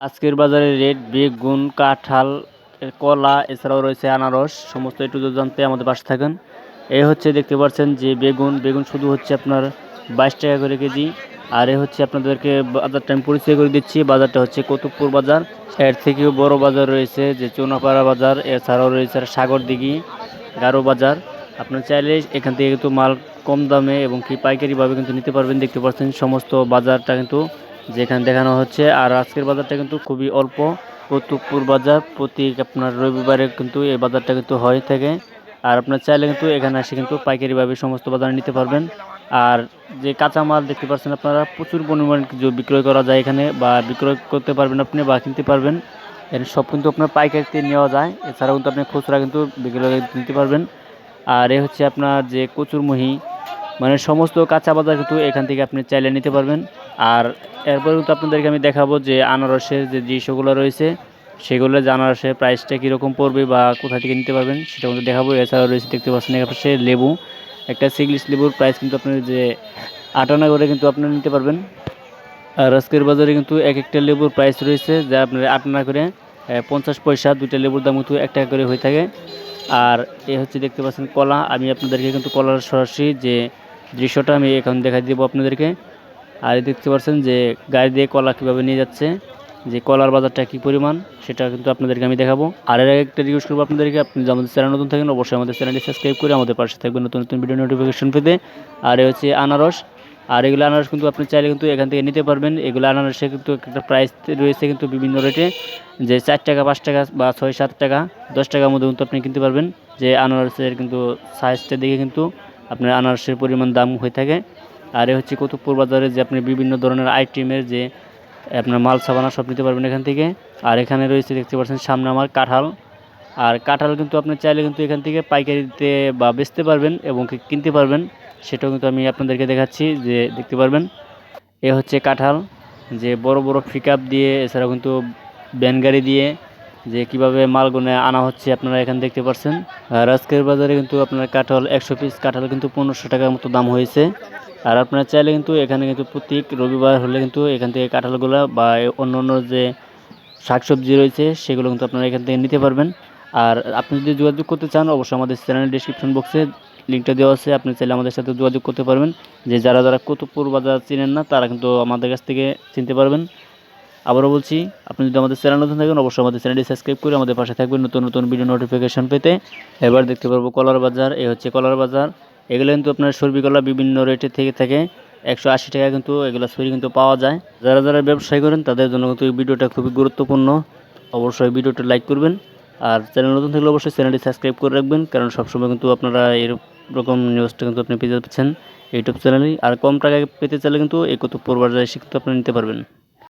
আজকের বাজারে রেট বেগুন, কাঁঠাল, কলা, এছাড়াও রয়েছে আনারস, সমস্ত একটু জানতে আমাদের পাশে থাকেন। এই হচ্ছে দেখতে পাচ্ছেন যে বেগুন বেগুন শুধু হচ্ছে আপনার বাইশ টাকা করে কেজি, আর এ হচ্ছে আপনাদেরকে বাজারটা আমি পরিচয় করে দিচ্ছি। বাজারটা হচ্ছে কতুবপুর বাজার। এর থেকেও বড় বাজার রয়েছে যে চৌনাপাড়া বাজার, এছাড়াও রয়েছে সাগর দিঘি গারো বাজার। আপনার চাইলে এখান থেকে কিন্তু মাল কম দামে এবং কি পাইকারিভাবে কিন্তু নিতে পারবেন। দেখতে পাচ্ছেন সমস্ত বাজারটা কিন্তু যেখানে দেখানো হচ্ছে। আর আজকের বাজারটা কিন্তু খুবই অল্প। কৌতুকপুর বাজার প্রতি আপনার রবিবারে কিন্তু এই বাজারটা কিন্তু হয়ে থাকে। আর আপনার চাইলে কিন্তু এখানে এসে কিন্তু পাইকারিভাবে সমস্ত বাজার নিতে পারবেন। আর যে কাঁচামাল দেখতে পাচ্ছেন আপনারা, প্রচুর পরিমাণ কিছু বিক্রয় করা যায় এখানে বা বিক্রয় করতে পারবেন আপনি বা কিনতে পারবেন। এখানে সব কিন্তু আপনার পাইকারিতে নেওয়া যায়। এছাড়াও কিন্তু আপনি খুচরা কিন্তু বিক্রয় নিতে পারবেন। আর এ হচ্ছে আপনার যে কচুরমুহি মানে সমস্ত কাঁচা বাজার কিন্তু এখান থেকে আপনি চাইলে নিতে পারবেন। আর এরপরে কিন্তু আপনাদেরকে আমি দেখাবো যে আনারসের যে দৃশ্যগুলো রয়েছে, সেগুলো যে আনারসের প্রাইসটা কীরকম পড়বে বা কোথা থেকে নিতে পারবেন, সেটা কিন্তু দেখাবো। এছাড়াও রয়েছে, দেখতে পাচ্ছেন পাশে লেবু। একটা সিগলিশ লেবুর প্রাইস কিন্তু আপনার যে আটানা করে কিন্তু আপনারা নিতে পারবেন। আর আজকের বাজারে কিন্তু এক একটা লেবুর প্রাইস রয়েছে, যা আপনার আটানা করে পঞ্চাশ পয়সা, দুইটা লেবুর দাম কিন্তু এক টাকা করে হয়ে থাকে। আর এ হচ্ছে দেখতে পাচ্ছেন কলা। আমি আপনাদেরকে কিন্তু কলার সরাসরি যে দৃশ্যটা আমি এখন দেখাই দেবো আপনাদেরকে। আর দেখতে পাচ্ছেন যে গাড়ি দিয়ে কলা কীভাবে নিয়ে যাচ্ছে, যে কলার বাজারটা কী পরিমাণ, সেটা কিন্তু আপনাদেরকে আমি দেখাবো। আর এর একটা রিকোয়েস্ট করব আপনাদেরকে, আপনি আমাদের চ্যানেল নতুন থাকেন, অবশ্যই আমাদের চ্যানেলটি সাবস্ক্রাইব করে আমাদের পাশে থাকবেন নতুন নতুন ভিডিও নোটিফিকেশন পেতে। আর এ হচ্ছে আনারস। আর এগুলো আনারস কিন্তু আপনি চাইলে কিন্তু এখান থেকে নিতে পারবেন। এগুলো আনারসে কিন্তু একটা প্রাইস রয়েছে কিন্তু বিভিন্ন রেটে যে চার টাকা, পাঁচ টাকা বা ছয়, সাত টাকা, দশ টাকার মধ্যে কিন্তু আপনি কিনতে পারবেন। যে আনারসের কিন্তু সাইজটা দেখে কিন্তু আপনার আনারসের পরিমাণ দাম হয়ে থাকে। আর এ হচ্ছে কতুবপুর বাজারে যে আপনি বিভিন্ন ধরনের আইটেমের যে আপনার মাল সাবানা সব নিতে পারবেন এখান থেকে। আর এখানে রয়েছে দেখতে পাচ্ছেন সামনে আমার কাঁঠাল। আর কাঁঠাল কিন্তু আপনি চাইলে কিন্তু এখান থেকে পাইকারিতে বা বেচতে পারবেন এবং কিনতে পারবেন। সেটাও কিন্তু আমি আপনাদেরকে দেখাচ্ছি যে দেখতে পারবেন। এ হচ্ছে কাঁঠাল। যে বড় বড় পিক দিয়ে, এছাড়াও কিন্তু ভ্যান গাড়ি দিয়ে যে কীভাবে মালগুনে আনা হচ্ছে আপনারা এখানে দেখতে পাচ্ছেন আর আজকের বাজারে কিন্তু আপনার কাঁঠাল একশো পিস কাঁঠাল কিন্তু পনেরোশো টাকার মতো দাম হয়েছে। আর আপনারা চাইলে কিন্তু এখানে কিন্তু প্রত্যেক রবিবার হলে কিন্তু এখান থেকে কাঁঠালগুলো বা অন্য অন্য যে শাকসবজি রয়েছে, সেগুলো কিন্তু আপনারা এখান থেকে নিতে পারবেন। আর আপনি যদি যোগাযোগ করতে চান, অবশ্যই আমাদের চ্যানেলের ডিসক্রিপশন বক্সে লিঙ্কটা দেওয়া আছে। আপনি চাইলে আমাদের সাথে যোগাযোগ করতে পারবেন। যে যারা যারা কুতুবপুর বাজার চিনেন না, তারা কিন্তু আমাদের কাছ থেকে চিনতে পারবেন। আবারও বলছি, আপনি যদি আমাদের চ্যানেল নতুন থাকেন, অবশ্যই আমাদের চ্যানেলটি সাবস্ক্রাইব করে আমাদের পাশে থাকবেন নতুন নতুন ভিডিও নোটিফিকেশন পেতে। এবার দেখতে পারব কলার বাজার, এই হচ্ছে কলার বাজার। এগুলো কিন্তু আপনার সর্বি কলা বিভিন্ন রেটে থেকে থাকে। একশো আশি টাকা কিন্তু এগুলো সরি কিন্তু পাওয়া যায়। যারা যারা ব্যবসায় করেন, তাদের জন্য কিন্তু এই ভিডিওটা খুবই গুরুত্বপূর্ণ। অবশ্যই ভিডিওটা লাইক করবেন। আর চ্যানেল নতুন থাকলে অবশ্যই চ্যানেলটি সাবস্ক্রাইব করে রাখবেন, কারণ সবসময় কিন্তু আপনারা এরকম নিউজটা কিন্তু আপনি পেয়ে যাচ্ছেন। ইউটিউব চ্যানেলেই আর কম টাকায় পেতে চাইলে কিন্তু এই কত পূর্বার যায় কিন্তু আপনি নিতে পারবেন।